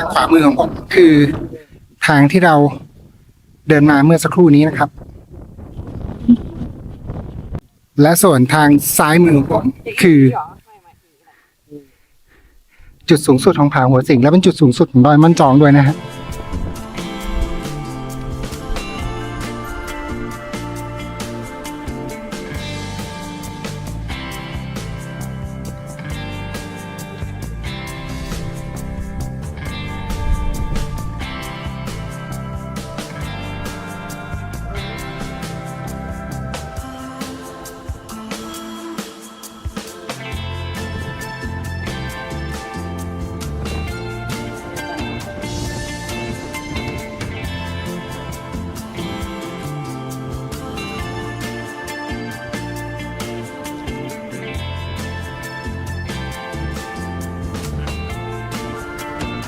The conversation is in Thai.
ทางขวามือของผมคือทางที่เราเดินมาเมื่อสักครู่นี้นะครับ และส่วนทางซ้ายมือของผมคือ จุดสูงสุดของผาหัวสิงและเป็นจุดสูงสุดของดอยม่นจองด้วยนะฮะ